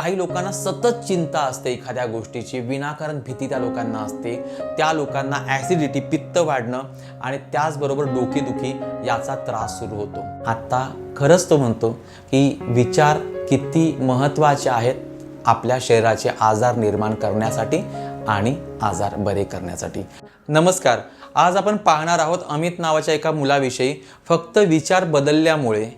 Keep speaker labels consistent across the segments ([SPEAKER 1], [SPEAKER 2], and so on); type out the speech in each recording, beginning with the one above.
[SPEAKER 1] काही लोकांना सतत चिंता असते एखाद्या गोष्टीची विनाकारण भीती त्या लोकांना असते. त्या लोकांना ॲसिडिटी पित्त वाढणं आणि त्याचबरोबर डोकेदुखी याचा त्रास सुरू होतो. आता खरंच तो म्हणतो की विचार किती महत्त्वाचे आहेत आपल्या शरीराचे आजार निर्माण करण्यासाठी आणि आजार बरे करण्यासाठी. नमस्कार आज आपण पाहणार आहोत अमित नावाच्या एका मुलाविषयी. फक्त विचार बदलल्यामुळे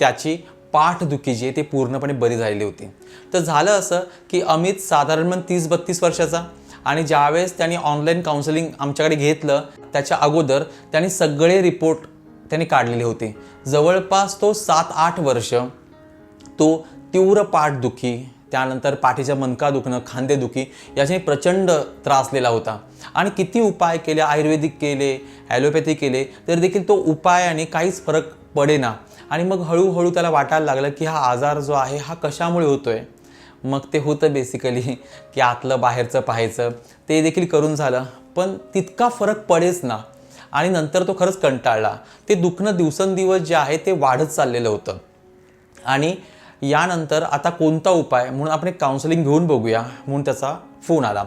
[SPEAKER 1] त्याची पाठदुखी जी आहे ती पूर्णपणे बरी झालेली होती. तर झालं असं की अमित साधारण तीस बत्तीस वर्षाचा आणि ज्यावेळेस त्यांनी ऑनलाईन काउन्सिलिंग आमच्याकडे घेतलं त्याच्या अगोदर त्यांनी सगळे रिपोर्ट त्यांनी काढलेले होते. जवळपास तो सात आठ वर्ष तो तीव्र पाठदुखी त्यानंतर पाठीच्या मनका दुखणं खांदेदुखी याच्याने प्रचंड त्रासलेला होता. आणि किती उपाय केले आयुर्वेदिक केले ॲलोपॅथी केले तर देखील तो उपायाने काहीच फरक पडेना. आणि मग हळूहळू त्याला वाटायला लागलं की हा आजार जो आहे हा कशामुळे होतो आहे मग ते होतं बेसिकली की आतलं बाहेरचं पाहायचं. ते देखील करून झालं. पण तितका फरक पडेच ना. आणि नंतर तो खरंच कंटाळला. ते दुखणं दिवसेंदिवस जे आहे ते वाढत चाललेलं होतं. आणि यानंतर आता कोणता उपाय? म्हणून आपण एक काउन्सिलिंग घेऊन बघूया. म्हणून त्याचा फोन आला.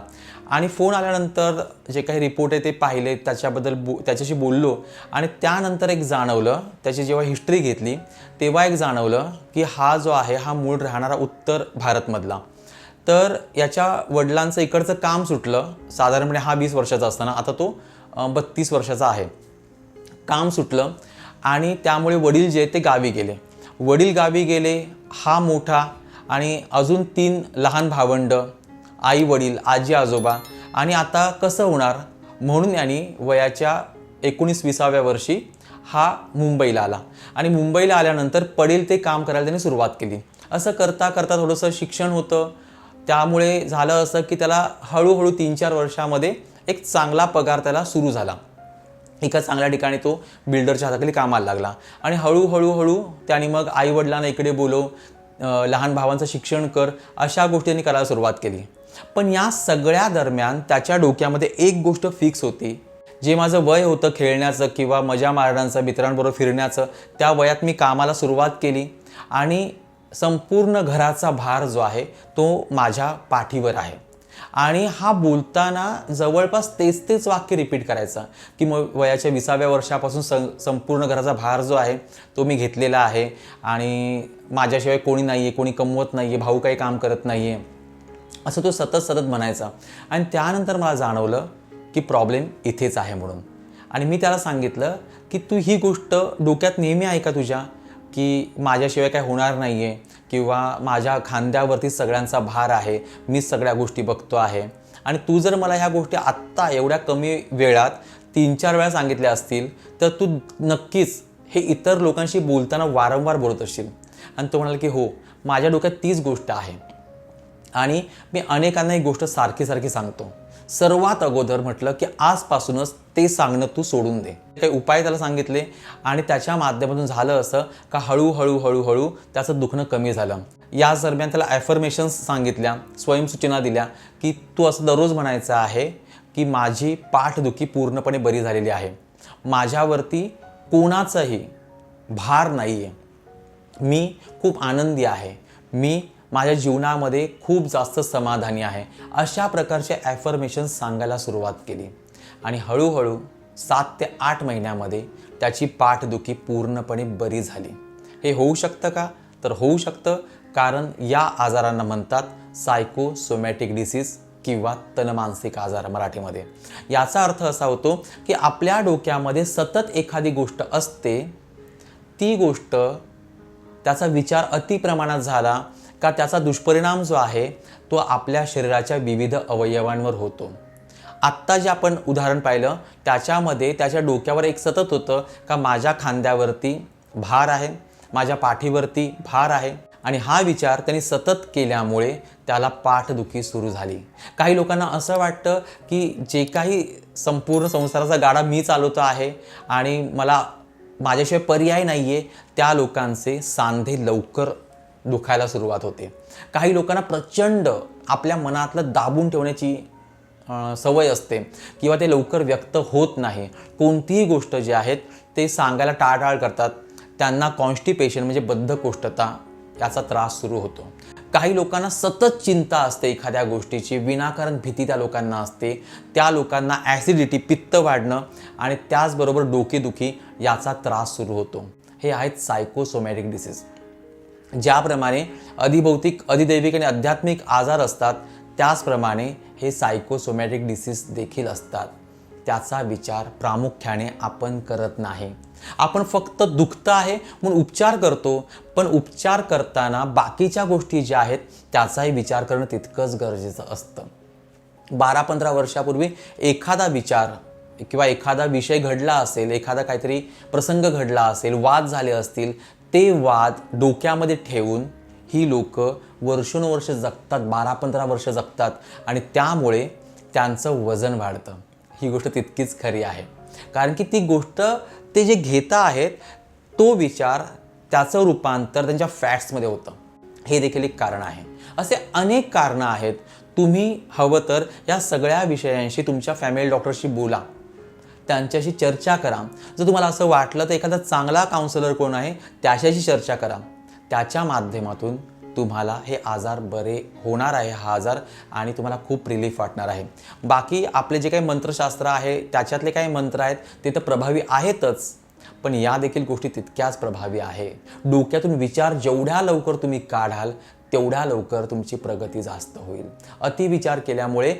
[SPEAKER 1] आणि फोन आल्यानंतर जे काही रिपोर्ट आहे ते पाहिले त्याच्याबद्दल बो त्याच्याशी बोललो आणि त्यानंतर एक जाणवलं त्याची जेव्हा हिस्ट्री घेतली तेव्हा एक जाणवलं की हा जो आहे हा मूळ राहणारा उत्तर भारतमधला. तर याच्या वडिलांचं इकडचं काम सुटलं. साधारणपणे हा वीस वर्षाचा असताना आता तो बत्तीस वर्षाचा आहे. काम सुटलं आणि त्यामुळे वडील जे ते गावी गेले. वडील गावी गेले हा मोठा आणि अजून तीन लहान भावंडं आई वडील आजी आजोबा आणि आता कसं होणार? म्हणून यांनी वयाच्या एकोणीस विसाव्या वर्षी हा मुंबईला आला. आणि मुंबईला आल्यानंतर पडेल ते काम करायला त्यांनी सुरुवात केली. असं करता करता थोडंसं शिक्षण होतं. त्यामुळे झालं असं की त्याला हळूहळू तीन चार वर्षामध्ये एक चांगला पगार त्याला सुरू झाला. एका चांगल्या ठिकाणी तो बिल्डरच्या हाताखाली कामाला लागला. आणि हळूहळू हळू त्याने मग आईवडिलांना इकडे बोलव लहान भावांचं शिक्षण कर अशा गोष्टी त्यांनी करायला सुरुवात केली. पण या सगळ्या दरम्यान त्याच्या डोक्यामध्ये एक गोष्ट फिक्स होती. जे माझं वय होतं खेळण्याचं किंवा मजा मारण्याचं मित्रांबरोबर फिरण्याचं त्या वयात मी कामाला सुरुवात केली आणि संपूर्ण घराचा भार जो आहे तो माझ्या पाठीवर आहे. आणि हा बोलताना जवळपास तेच तेच वाक्य रिपीट करायचा की मग वयाच्या विसाव्या वर्षापासून सं संपूर्ण घराचा भार जो आहे तो मी घेतलेला आहे आणि माझ्याशिवाय कोणी नाही आहे कोणी कमवत नाही आहे भाऊ काही काम करत नाही आहे असं तो सतत सतत म्हणायचा. आणि त्यानंतर मला जाणवलं की प्रॉब्लेम इथेच आहे म्हणून. आणि मी त्याला सांगितलं की तू ही गोष्ट डोक्यात नेहमी आहे का तुझ्या? की माझ्याशिवाय काय होणार नाही आहे किंवा माझ्या खांद्यावरती सगळ्यांचा भार आहे मी सगळ्या गोष्टी बघतो आहे. आणि तू जर मला ह्या गोष्टी आत्ता एवढ्या कमी वेळात तीन चार वेळा सांगितल्या असतील तर तू नक्कीच हे इतर लोकांशी बोलताना वारंवार बोलत असशील. आणि तो म्हणाला की हो माझ्या डोक्यात तीच गोष्ट आहे. आणि मी अनेकांना एक गोष्ट सारखी सारखी सांगतो. सर्वात अगोदर म्हटलं की आजपासूनच ते सांगणं तू सोडून दे. काही उपाय त्याला सांगितले आणि त्याच्या माध्यमातून झालं असं का हळूहळू हळूहळू त्याचं दुखणं कमी झालं. या दरम्यान त्याला ॲफर्मेशन्स सांगितल्या स्वयंसूचना दिल्या की तू असं दररोज म्हणायचं आहे की माझी पाठदुखी पूर्णपणे बरी झालेली आहे. माझ्यावरती कोणाचाही भार नाही आहे मी खूप आनंदी आहे. मी माझ्या जीवनामध्ये खूप जास्त समाधानी आहे. अशा प्रकारचे ॲफर्मेशन्स सांगायला सुरुवात केली. आणि हळूहळू सात ते आठ महिन्यामध्ये त्याची पाठदुखी पूर्णपणे बरी झाली. हे होऊ शकतं का? तर होऊ शकतं. कारण या आजारांना म्हणतात सायकोसोमॅटिक डिसीज किंवा तनमानसिक आजार मराठीमध्ये. याचा अर्थ असा होतो की आपल्या डोक्यामध्ये सतत एखादी गोष्ट असते. ती गोष्ट त्याचा विचार अति प्रमाणात झाला का त्याचा दुष्परिणाम जो आहे तो आपल्या शरीराच्या विविध अवयवांवर होतो. आत्ता जे आपण उदाहरण पाहिलं त्याच्यामध्ये त्याच्या डोक्यावर एक सतत होतं का माझ्या खांद्यावरती भार आहे माझ्या पाठीवरती भार आहे आणि हा विचार त्यांनी सतत केल्यामुळे त्याला पाठदुखी सुरू झाली. काही लोकांना असं वाटतं की जे काही संपूर्ण संसाराचा गाडा मी चालवतो आहे आणि मला माझ्याशिवाय पर्याय नाही आहे त्या लोकांचे सांधे लवकर दुखायला सुरुवात होते. काही लोकांना प्रचंड आपल्या मनातलं दाबून ठेवण्याची सवय असते किंवा ते लवकर व्यक्त होत नाही. कोणतीही गोष्ट जी आहेत ते सांगायला टाळटाळ करतात. त्यांना कॉन्स्टिपेशन म्हणजे बद्धकोष्ठता याचा त्रास सुरू होतो. काही लोकांना सतत चिंता असते एखाद्या गोष्टीची विनाकारण भीती त्या लोकांना असते. त्या लोकांना ॲसिडिटी पित्त वाढणं आणि त्याचबरोबर डोकेदुखी याचा त्रास सुरू होतो. हे आहेत सायकोसोमॅटिक डिसीज ज्याप्रमाणे अधिभौतिक अधिदैविक आणि आध्यात्मिक आजार असतात त्याचप्रमाणे हे सायकोसोमॅटिक डिसीज देखील असतात. त्याचा विचार प्रामुख्याने आपण करत नाही. आपण फक्त दुखतं आहे म्हणून उपचार करतो पण उपचार करताना बाकीच्या गोष्टी ज्या आहेत त्याचाही विचार करणं तितकंच गरजेचं असतं. बारा पंधरा वर्षापूर्वी एखादा विचार किंवा एखादा विषय घडला असेल एखादा काहीतरी प्रसंग घडला असेल वाद झाले असतील ते वाद डोक्यामध्ये ठेवून ही लोक वर्षानुवर्ष जगतात बारा पंधरा वर्ष जगतात आणि त्यामुळे त्यांचं वजन वाढतं. ही गोष्ट तितकीच खरी आहे. कारण की ती गोष्ट ते जे घेता आहेत तो विचार त्याचं रूपांतर त्यांच्या फॅट्समध्ये होतं. हे देखील एक कारण आहे. असे अनेक कारणं आहेत. तुम्ही हवं तर या सगळ्या विषयांशी तुमच्या फॅमिली डॉक्टरशी बोला. त्यांच्याशी चर्चा करा. जर तुम्हाला असं वाटलं तर एखादा चांगला काउन्सिलर कोण आहे त्याच्याशी चर्चा करा. त्याच्या माध्यमातून तुम्हाला हे आजार बरे होणार आहे हा आजार आणि तुम्हाला खूप रिलीफ वाटणार आहे. बाकी आपले जे काही मंत्रशास्त्र आहे त्याच्यातले काही मंत्र आहेत ते तर प्रभावी आहेतच. पण या देखील गोष्टी तितक्याच प्रभावी आहे. डोक्यातून विचार जेवढ्या लवकर तुम्ही काढाल तेवढ्या लवकर तुमची प्रगती जास्त होईल. अतिविचार केल्यामुळे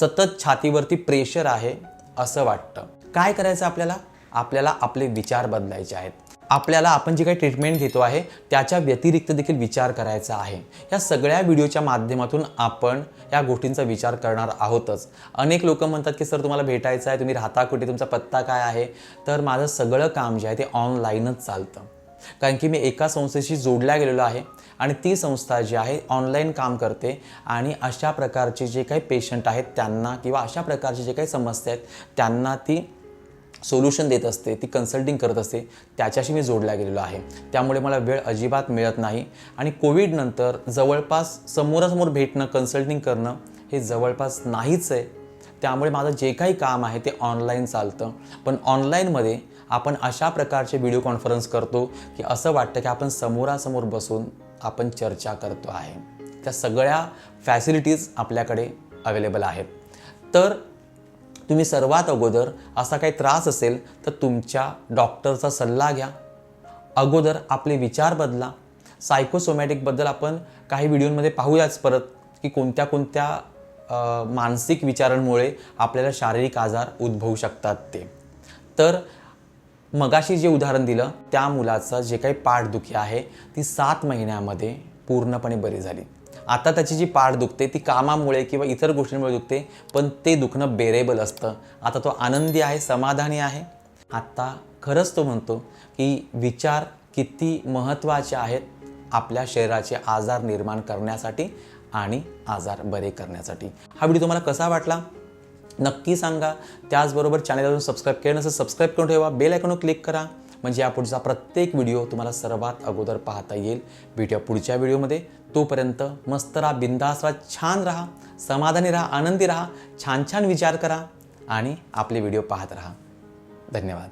[SPEAKER 1] सतत छातीवरती प्रेशर आहे असं वाटतं. काय करायचं आपल्याला? आपल्याला आपले विचार बदलायचे आहेत. आपल्याला आपण जे काही ट्रीटमेंट घेतो आहे त्याच्या व्यतिरिक्त देखील विचार करायचा आहे. या सगळ्या व्हिडिओच्या माध्यमातून आपण या गोष्टींचा विचार करणार आहोतच. अनेक लोक म्हणतात की सर तुम्हाला भेटायचं आहे तुम्ही राहता कुठे? तुमचा पत्ता काय आहे? तर माझं सगळं काम जे आहे ते ऑनलाईनच चालतं. कारण की मी एका संस्थेशी जोडल्या गेलेलो आहे आणि ती संस्था जी आहे ऑनलाईन काम करते आणि अशा प्रकारचे जे काही पेशंट आहेत त्यांना किंवा अशा प्रकारचे जे काही समस्या आहेत त्यांना ती सोल्युशन देत असते ती कन्सल्टिंग करत असते त्याच्याशी मी जोडला गेलेलो आहे. त्यामुळे मला वेळ अजिबात मिळत नाही. आणि कोविडनंतर जवळपास समोरासमोर भेटणं कन्सल्टिंग करणं हे जवळपास नाहीच आहे. त्यामुळे माझं जे काही काम आहे ते ऑनलाईन चालतं. पण ऑनलाईनमध्ये आपण अशा प्रकारचे व्हिडिओ कॉन्फरन्स करतो की असं वाटतं की आपण समोरासमोर बसून आपण चर्चा करतो आहे. त्या सगळ्या फॅसिलिटीज आपल्याकडे अवेलेबल आहेत. तर तुम्ही सर्वात अगोदर असा काही त्रास असेल तर तुमच्या डॉक्टरचा सल्ला घ्या. अगोदर आपले विचार बदला. सायकोसोमॅटिकबद्दल आपण काही व्हिडिओमध्ये पाहूयाच परत की कोणत्या कोणत्या मानसिक विचारांमुळे आपल्याला शारीरिक आजार उद्भवू शकतात ते. तर मगाशी जे उदाहरण दिलं त्या मुलाचं जे काही पाठदुखी आहे ती सात महिन्यामध्ये पूर्णपणे बरी झाली. आता त्याची जी पाठ दुखते ती कामामुळे किंवा इतर गोष्टींमुळे दुखते पण ते दुखणं बेरेबल असतं. आता तो आनंदी आहे समाधानी आहे. आत्ता खरंच तो म्हणतो की विचार किती महत्त्वाचे आहेत आपल्या शरीराचे आजार निर्माण करण्यासाठी आणि आजार बरे करण्यासाठी. हा व्हिडिओ तुम्हाला कसा वाटला? नक्की सांगा. त्याचबरोबर चॅनल अजून सबस्क्राईब केलं नसेल सबस्क्राईब करून ठेवा. बेल आयकॉनवर क्लिक करा. म्हणजे या पुढचा प्रत्येक व्हिडिओ तुम्हाला सर्वात अगोदर पाहता येईल. भेटूया पुढच्या व्हिडिओमध्ये. तोपर्यंत मस्त राहा बिंदास राहा छान राहा समाधानी राहा आनंदी राहा छान छान विचार करा आणि आपले व्हिडिओ पाहत राहा. धन्यवाद.